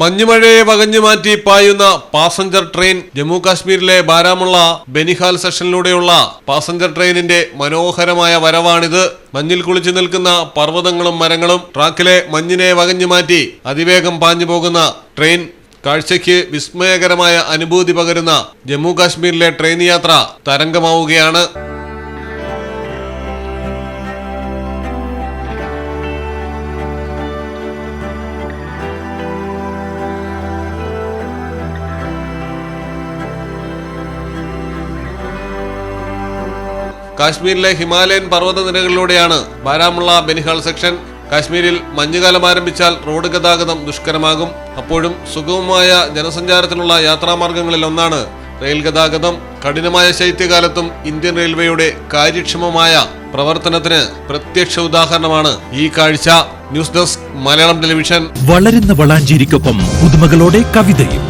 മഞ്ഞുമഴയെ വകഞ്ഞു മാറ്റി പായുന്ന passenger train Jammu കാശ്മീരിലെ ബാരാമുള്ള ബെനിഹാൽ സെഷനിലൂടെയുള്ള പാസഞ്ചർ ട്രെയിനിന്റെ മനോഹരമായ വരവാണിത്. മഞ്ഞിൽ കുളിച്ചു നിൽക്കുന്ന പർവതങ്ങളും മരങ്ങളും ട്രാക്കിലെ മഞ്ഞിനെ വകഞ്ഞു മാറ്റി അതിവേഗം പാഞ്ഞു പോകുന്ന ട്രെയിൻ കാഴ്ചയ്ക്ക് വിസ്മയകരമായ അനുഭൂതി പകരുന്ന ജമ്മു കാശ്മീരിലെ ട്രെയിൻ യാത്ര തരംഗമാവുകയാണ്. കാശ്മീരിലെ ഹിമാലയൻ പർവതനിരകളിലൂടെയാണ് ബാരാമുള്ള ബെനിഹാൾ സെക്ഷൻ. കാശ്മീരിൽ മഞ്ഞുകാലം ആരംഭിച്ചാൽ റോഡ് ഗതാഗതം ദുഷ്കരമാകും. അപ്പോഴും സുഗമമായ ജനസഞ്ചാരത്തിനുള്ള യാത്രാമാർഗങ്ങളിൽ ഒന്നാണ് റെയിൽ ഗതാഗതം. കഠിനമായ ശൈത്യകാലത്തും ഇന്ത്യൻ റെയിൽവേയുടെ കാര്യക്ഷമമായ പ്രവർത്തനത്തിന് പ്രത്യക്ഷ ഉദാഹരണമാണ് ഈ കാഴ്ച. News desk Malayalam television. വളരുന്ന വളാഞ്ചേരിക്കൊപ്പം പുതുമകളോടെ കവിതയും.